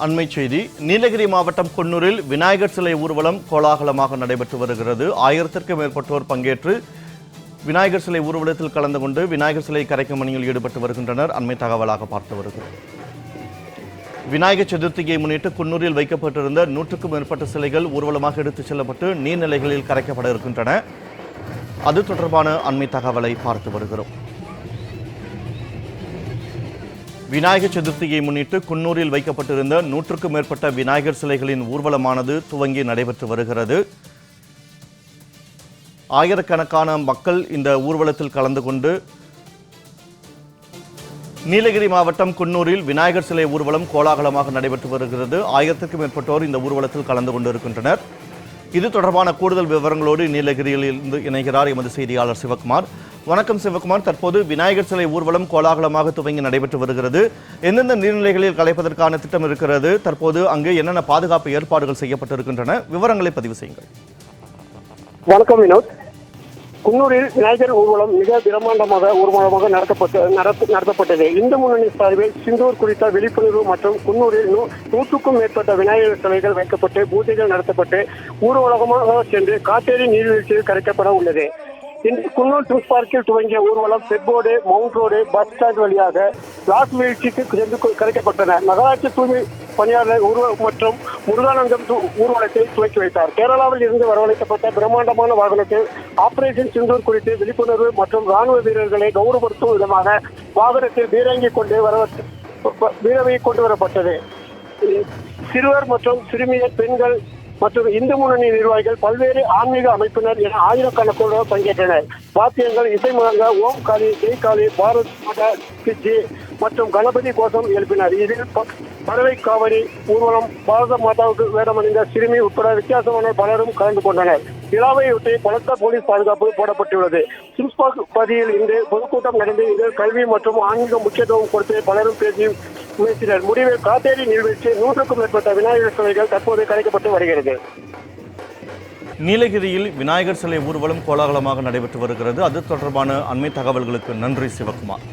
அண்மை செய்தி நீலகிரி மாவட்டம் குன்னூரில் விநாயகர் சிலை ஊர்வலம் கோலாகலமாக நடைபெற்று வருகிறது. ஆயிரத்திற்கும் மேற்பட்டோர் பங்கேற்று விநாயகர் சிலை ஊர்வலத்தில் கலந்து கொண்டு விநாயகர் சிலை கரைக்கும் பணியில் ஈடுபட்டு வருகின்றனர். அண்மை தகவலாக பார்த்து வருகிறோம். விநாயகர் சதுர்த்தியை முன்னிட்டு குன்னூரில் வைக்கப்பட்டிருந்த நூற்றுக்கும் மேற்பட்ட சிலைகள் ஊர்வலமாக எடுத்துச் செல்லப்பட்டு நீர்நிலைகளில் கரைக்கப்பட இருக்கின்றன. அது தொடர்பான அண்மை தகவலை பார்த்து வருகிறோம். விநாயகர் சதுர்த்தியை முன்னிட்டு குன்னூரில் வைக்கப்பட்டிருந்த நூற்றுக்கும் மேற்பட்ட விநாயகர் சிலைகளின் ஊர்வலமானது துவங்கி நடைபெற்று வருகிறது. ஆயிரக்கணக்கான மக்கள் இந்த ஊர்வலத்தில் கலந்து கொண்டு நீலகிரி மாவட்டம் குன்னூரில் விநாயகர் சிலை ஊர்வலம் கோலாகலமாக நடைபெற்று வருகிறது. ஆயிரத்திற்கும் மேற்பட்டோர் இந்த ஊர்வலத்தில் கலந்து கொண்டிருக்கின்றனர். இது தொடர்பான கூடுதல் விவரங்களோடு நீலகிரியில் இருந்து இணைகிறார் எமது செய்தியாளர் சிவகுமார். வணக்கம் சிவகுமார். தற்போது விநாயகர் சிலை ஊர்வலம் கோலாகலமாக துவங்கி நடைபெற்று வருகிறது. எந்தெந்த நீர்நிலைகளில் கலைப்பதற்கான திட்டம் இருக்கிறது? தற்போது அங்கு என்னென்ன பாதுகாப்பு ஏற்பாடுகள் செய்யப்பட்டிருக்கின்றன? விவரங்களை பதிவு செய்யுங்கள். வணக்கம் வினோத். குன்னூரில் விநாயகர் ஊர்வலம் மிக பிரம்மாண்டமாக ஊர்வலமாக நடத்தப்பட்டு நடத்தப்பட்டது. இந்து முன்னணி சார்பில் சிந்தூர் குறித்த விழிப்புணர்வு மற்றும் குன்னூரில் நூற்றுக்கும் மேற்பட்ட விநாயகர் சிலைகள் வைக்கப்பட்டு பூஜைகள் நடத்தப்பட்டு ஊர்வலகமாக சென்று காட்டேரி நீர்வீழ்ச்சியில் கரைக்கப்பட உள்ளது. இன்று குன்னூர் ஜூஸ் பார்க்கில் துவங்கிய ஊர்வலம் செப்போடு மவுண்ட் ரோடு பஸ் ஸ்டாண்ட் வழியாக லாஸ் வீழ்ச்சிக்கு சென்று கரைக்கப்பட்டன. நகராட்சி தூய்மை பணியாளர் ஊர்வலம் மற்றும் முருகானந்தம் ஊர்வலத்தை துவக்கி வைத்தார். கேரளாவில் இருந்து வரவழைக்கப்பட்ட பிரம்மாண்டமான வாகனத்தில் ஆபரேஷன் சிந்தூர் குறித்து விழிப்புணர்வு மற்றும் ராணுவ வீரர்களை கௌரவப்படுத்தும் விதமாக வாகனத்தில் பீரங்கி கொண்டு வர பீரங்கி கொண்டு வரப்பட்டது. சிறுவர் மற்றும் சிறுமியர் பெண்கள் மற்றும் இந்து முன்னணி நிர்வாகிகள் பல்வேறு ஆன்மீக அமைப்பினர் என ஆயிரக்கணக்கானோர் பங்கேற்றனர். வாத்தியங்கள் இசை முழங்க ஓம் காளி ஜெய் காளி பாரத் மாதா மற்றும் கணபதி கோஷம் எழுப்பினார். இதில் பறவை காவடி ஊர்வலம் பாரத மாதாவுக்கு வேடமணிந்த சிறுமி உட்பட வித்தியாசமான பலரும் கலந்து கொண்டனர். விழாவையொட்டி பலத்த போலீஸ் பாதுகாப்பு போடப்பட்டுள்ளது. சிம்ஸ்பாக் பகுதியில் இன்று பொதுக்கூட்டம் நடந்து இதில் கல்வி மற்றும் ஆன்மீக முக்கியத்துவம் கொடுத்து பலரும் பேசி பேசினர் முடிவில் காத்தேரி நீர்வீழ்ச்சி நூற்றுக்கும் மேற்பட்ட விநாயகர் சிலைகள் தற்போது கலைக்கப்பட்டு வருகிறது. நீலகிரியில் விநாயகர் சிலை ஊர்வலம் கோலாகலமாக நடைபெற்று வருகிறது. அது தொடர்பான அண்மை தகவல்களுக்கு நன்றி சிவகுமார்.